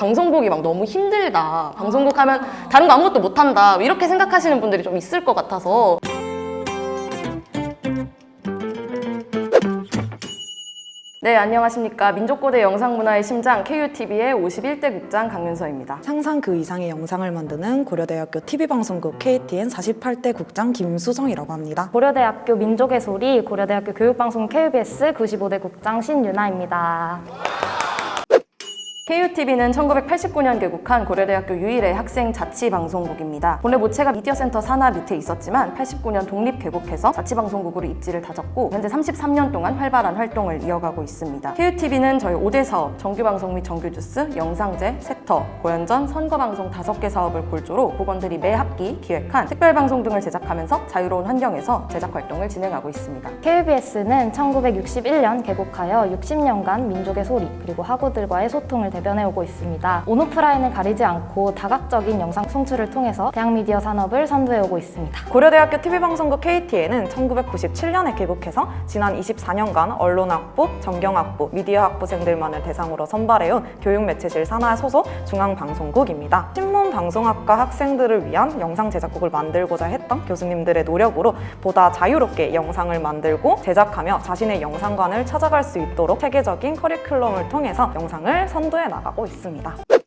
방송국이 막 너무 힘들다. 방송국 하면 다른 거 아무것도 못 한다. 이렇게 생각하시는 분들이 좀 있을 것 같아서 네, 안녕하십니까. 민족고대 영상문화의 심장 KUTV의 51대 국장 강윤서입니다. 상상 그 이상의 영상을 만드는 고려대학교 TV방송국 KTN 48대 국장 김수정이라고 합니다. 고려대학교 민족의 소리 고려대학교 교육방송 KBS 95대 국장 신유나입니다. KUTV는 1989년 개국한 고려대학교 유일의 학생 자치 방송국입니다. 본래 모체가 미디어센터 산하 밑에 있었지만 89년 독립 개국해서 자치 방송국으로 입지를 다졌고 현재 33년 동안 활발한 활동을 이어가고 있습니다. KUTV는 저희 5대 사업, 정규 방송 및 정규 뉴스, 영상제, 세터, 고연전, 선거 방송 5개 사업을 골조로 보건들이 매 학기 기획한 특별 방송 등을 제작하면서 자유로운 환경에서 제작 활동을 진행하고 있습니다. KBS는 1961년 개국하여 60년간 민족의 소리 그리고 학우들과의 소통을 대변해 오고 있습니다. 온오프라인을 가리지 않고 다각적인 영상 송출을 통해서 대학 미디어 산업을 선도해 오고 있습니다. 고려대학교 TV방송국 KTN은 1997년에 개국해서 지난 24년간 언론학부, 정경학부, 미디어학부생들만을 대상으로 선발해온 교육매체실 산하 소속 중앙방송국입니다. 신문방송학과 학생들을 위한 영상 제작국을 만들고자 했던 교수님들의 노력으로 보다 자유롭게 영상을 만들고 제작하며 자신의 영상관을 찾아갈 수 있도록 체계적인 커리큘럼을 통해서 영상을 선도해 나가고 있습니다.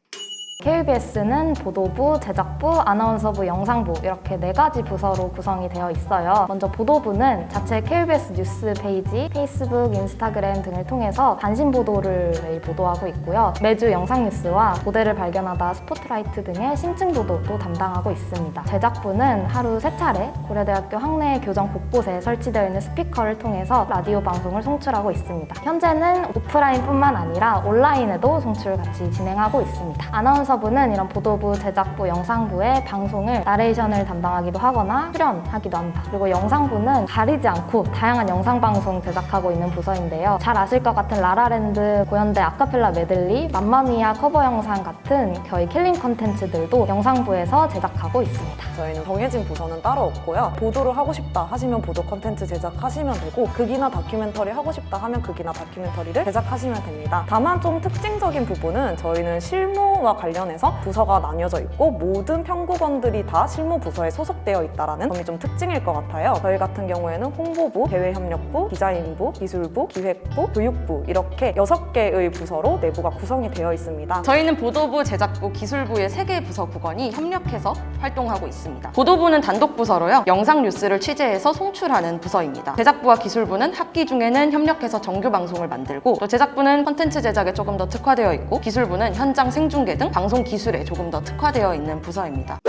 KBS는 보도부, 제작부, 아나운서부, 영상부 이렇게 네 가지 부서로 구성이 되어 있어요. 먼저 보도부는 자체 KBS 뉴스 페이지, 페이스북, 인스타그램 등을 통해서 단신 보도를 매일 보도하고 있고요. 매주 영상 뉴스와 고대를 발견하다 스포트라이트 등의 심층 보도도 담당하고 있습니다. 제작부는 하루 세 차례 고려대학교 학내 교정 곳곳에 설치되어 있는 스피커를 통해서 라디오 방송을 송출하고 있습니다. 현재는 오프라인뿐만 아니라 온라인에도 송출을 같이 진행하고 있습니다. 아나운서 부는 이런 보도부, 제작부, 영상부의 방송을 나레이션을 담당하기도 하거나 출연하기도 합니다. 그리고 영상부는 가리지 않고 다양한 영상 방송 제작하고 있는 부서인데요. 잘 아실 것 같은 라라랜드, 고현대 아카펠라 메들리, 맘마미아 커버 영상 같은 저희 킬링 컨텐츠들도 영상부에서 제작하고 있습니다. 저희는 정해진 부서는 따로 없고요. 보도를 하고 싶다 하시면 보도 컨텐츠 제작하시면 되고 극이나 다큐멘터리 하고 싶다 하면 극이나 다큐멘터리를 제작하시면 됩니다. 다만 좀 특징적인 부분은 저희는 실무와 관련 해서 부서가 나뉘어져 있고 모든 편국원들이 다 실무 부서에 소속되어 있다는 점이 좀 특징일 것 같아요. 저희 같은 경우에는 홍보부, 대외협력부, 디자인부, 기술부, 기획부, 교육부 이렇게 여섯 개의 부서로 내부가 구성이 되어 있습니다. 저희는 보도부, 제작부, 기술부의 세개 부서 국원이 협력해서 활동하고 있습니다. 보도부는 단독 부서로요. 영상 뉴스를 취재해서 송출하는 부서입니다. 제작부와 기술부는 학기 중에는 협력해서 정규 방송을 만들고 또 제작부는 컨텐츠 제작에 조금 더 특화되어 있고 기술부는 현장 생중계 등 방송 기술에 조금 더 특화되어 있는 부서입니다.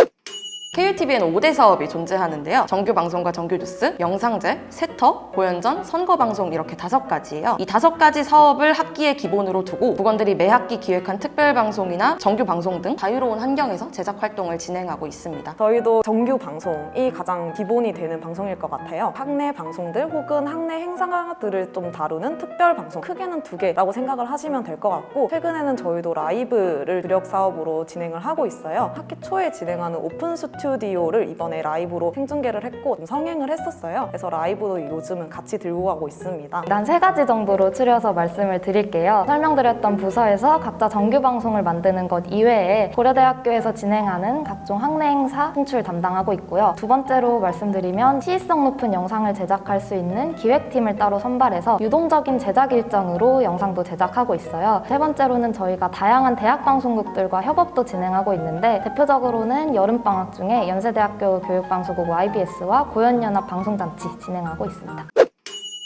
KUTV에는 5대 사업이 존재하는데요. 정규 방송과 정규 뉴스, 영상제, 세터, 고연전, 선거 방송 이렇게 다섯 가지예요. 이 다섯 가지 사업을 학기에 기본으로 두고 국원들이 매 학기 기획한 특별 방송이나 정규 방송 등 자유로운 환경에서 제작 활동을 진행하고 있습니다. 저희도 정규 방송이 가장 기본이 되는 방송일 것 같아요. 학내 방송들 혹은 학내 행사들을 좀 다루는 특별 방송. 크게는 두 개라고 생각을 하시면 될 것 같고, 최근에는 저희도 라이브를 주력 사업으로 진행을 하고 있어요. 학기 초에 진행하는 오픈 스튜디오를 이번에 라이브로 생중계를 했고, 좀 성행을 했었어요. 그래서 라이브도 요즘은 같이 들고 가고 있습니다. 단세 가지 정도로 추려서 말씀을 드릴게요. 설명드렸던 부서에서 각자 정규 방송을 만드는 것 이외에 고려대학교에서 진행하는 각종 학내 행사 송출 담당하고 있고요. 두 번째로 말씀드리면 시의성 높은 영상을 제작할 수 있는 기획팀을 따로 선발해서 유동적인 제작 일정으로 영상도 제작하고 있어요. 세 번째로는 저희가 다양한 대학 방송국들과 협업도 진행하고 있는데 대표적으로는 여름방학 중에 연세대학교 교육방송국 YBS와 고연연합 방송잔치 진행하고 있습니다.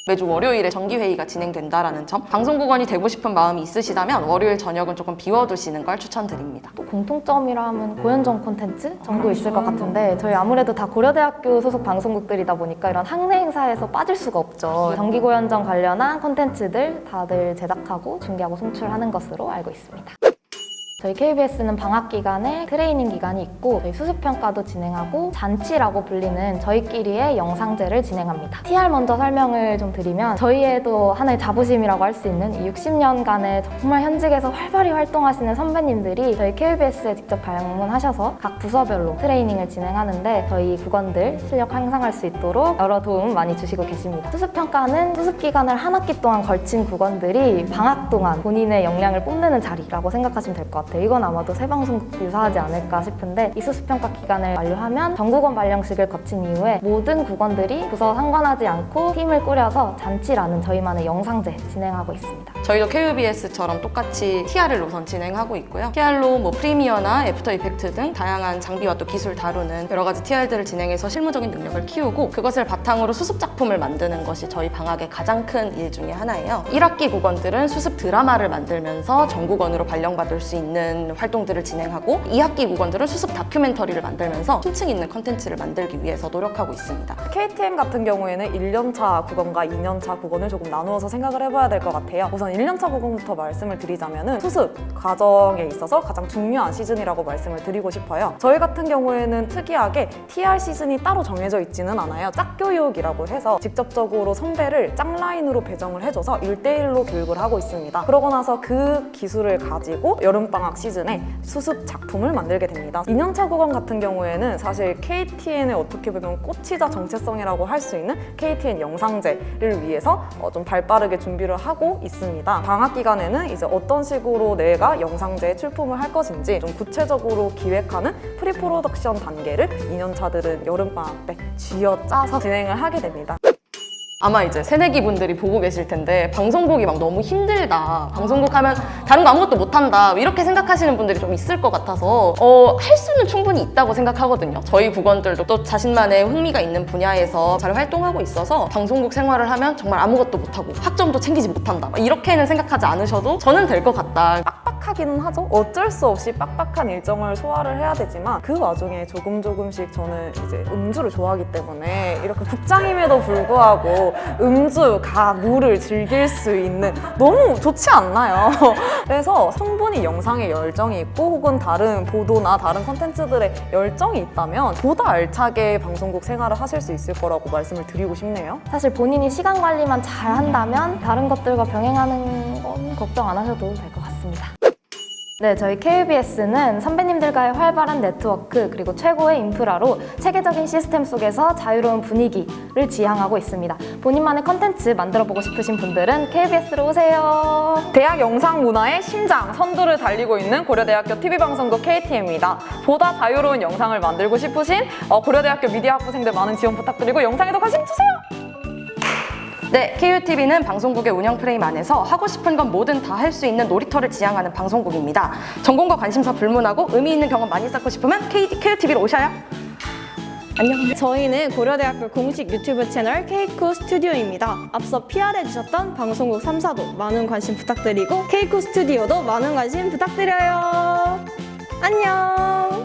매주 월요일에 정기회의가 진행된다라는 점, 방송국원이 되고 싶은 마음이 있으시다면 월요일 저녁은 조금 비워두시는 걸 추천드립니다. 또 공통점이라 하면 고연정 콘텐츠 정도 있을 것 같은데 저희 아무래도 다 고려대학교 소속 방송국들이다 보니까 이런 학내 행사에서 빠질 수가 없죠. 정기 고연정 관련한 콘텐츠들 다들 제작하고 중계하고 송출하는 것으로 알고 있습니다. 저희 KBS는 방학 기간에 트레이닝 기간이 있고 저희 수습 평가도 진행하고 잔치라고 불리는 저희끼리의 영상제를 진행합니다. TR 먼저 설명을 좀 드리면 저희에도 하나의 자부심이라고 할 수 있는 이 60년간의 정말 현직에서 활발히 활동하시는 선배님들이 저희 KBS에 직접 방문하셔서 각 부서별로 트레이닝을 진행하는데 저희 국원들 실력 향상할 수 있도록 여러 도움 많이 주시고 계십니다. 수습 평가는 수습 기간을 한 학기 동안 걸친 국원들이 방학 동안 본인의 역량을 뽐내는 자리라고 생각하시면 될 것 같아요. 같아요. 이건 아마도 새 방송국 유사하지 않을까 싶은데 이 수습평가 기간을 완료하면 전국원 발령식을 거친 이후에 모든 국원들이 부서 상관하지 않고 팀을 꾸려서 잔치라는 저희만의 영상제 진행하고 있습니다. 저희도 KUBS처럼 똑같이 TR을 우선 진행하고 있고요. TR로 뭐 프리미어나 애프터 이펙트 등 다양한 장비와 또 기술 다루는 여러 가지 TR들을 진행해서 실무적인 능력을 키우고 그것을 바탕으로 수습 작품을 만드는 것이 저희 방학의 가장 큰 일 중에 하나예요. 1학기 국원들은 수습 드라마를 만들면서 전국원으로 발령받을 수 있는 활동들을 진행하고 2학기 국원들은 수습 다큐멘터리를 만들면서 심층 있는 컨텐츠를 만들기 위해서 노력하고 있습니다. KTM 같은 경우에는 1년차 국원과 2년차 국원을 조금 나누어서 생각을 해봐야 될 것 같아요. 우선 1년차 국원부터 말씀을 드리자면은 수습 과정에 있어서 가장 중요한 시즌이라고 말씀을 드리고 싶어요. 저희 같은 경우에는 특이하게 TR 시즌이 따로 정해져 있지는 않아요. 짝교육이라고 해서 직접적으로 선배를 짝라인으로 배정을 해줘서 1대1로 교육을 하고 있습니다. 그러고 나서 그 기술을 가지고 여름방학 시즌에 수습 작품을 만들게 됩니다. 2년차 국원 같은 경우에는 사실 KTN의 어떻게 보면 꽃이자 정체성이라고 할 수 있는 KTN 영상제를 위해서 어, 좀 발빠르게 준비를 하고 있습니다. 방학 기간에는 이제 어떤 식으로 내가 영상제에 출품을 할 것인지 좀 구체적으로 기획하는 프리 프로덕션 단계를 2년차들은 여름방학 때 쥐어짜서 진행을 하게 됩니다. 아마 이제 새내기 분들이 보고 계실 텐데 방송국이 막 너무 힘들다. 방송국 하면 다른 거 아무것도 못한다. 이렇게 생각하시는 분들이 좀 있을 것 같아서 어, 할 수는 충분히 있다고 생각하거든요. 저희 국원들도 또 자신만의 흥미가 있는 분야에서 잘 활동하고 있어서 방송국 생활을 하면 정말 아무것도 못하고 학점도 챙기지 못한다. 이렇게는 생각하지 않으셔도 저는 될 것 같다. 빡빡하기는 하죠. 어쩔 수 없이 빡빡한 일정을 소화를 해야 되지만 그 와중에 조금 조금씩 저는 이제 음주를 좋아하기 때문에 이렇게 국장임에도 불구하고 음주, 가, 물을 즐길 수 있는 너무 좋지 않나요? 그래서 충분히 영상에 열정이 있고 혹은 다른 보도나 다른 컨텐츠들의 열정이 있다면 보다 알차게 방송국 생활을 하실 수 있을 거라고 말씀을 드리고 싶네요. 사실 본인이 시간 관리만 잘 한다면 다른 것들과 병행하는 건 걱정 안 하셔도 될 것 같습니다. 네, 저희 KBS는 선배님들과의 활발한 네트워크 그리고 최고의 인프라로 체계적인 시스템 속에서 자유로운 분위기를 지향하고 있습니다. 본인만의 컨텐츠 만들어보고 싶으신 분들은 KBS로 오세요. 대학 영상 문화의 심장, 선두를 달리고 있는 고려대학교 TV방송국 KT입니다. 보다 자유로운 영상을 만들고 싶으신 어, 고려대학교 미디어 학부생들 많은 지원 부탁드리고 영상에도 관심 주세요! 네, KUTV는 방송국의 운영 프레임 안에서 하고 싶은 건 뭐든 다 할 수 있는 놀이터를 지향하는 방송국입니다. 전공과 관심사 불문하고 의미 있는 경험 많이 쌓고 싶으면 KUTV로 오셔요. 안녕. 저희는 고려대학교 공식 유튜브 채널 케이코 스튜디오입니다. 앞서 PR해 주셨던 방송국 3사도 많은 관심 부탁드리고 케이코 스튜디오도 많은 관심 부탁드려요. 안녕!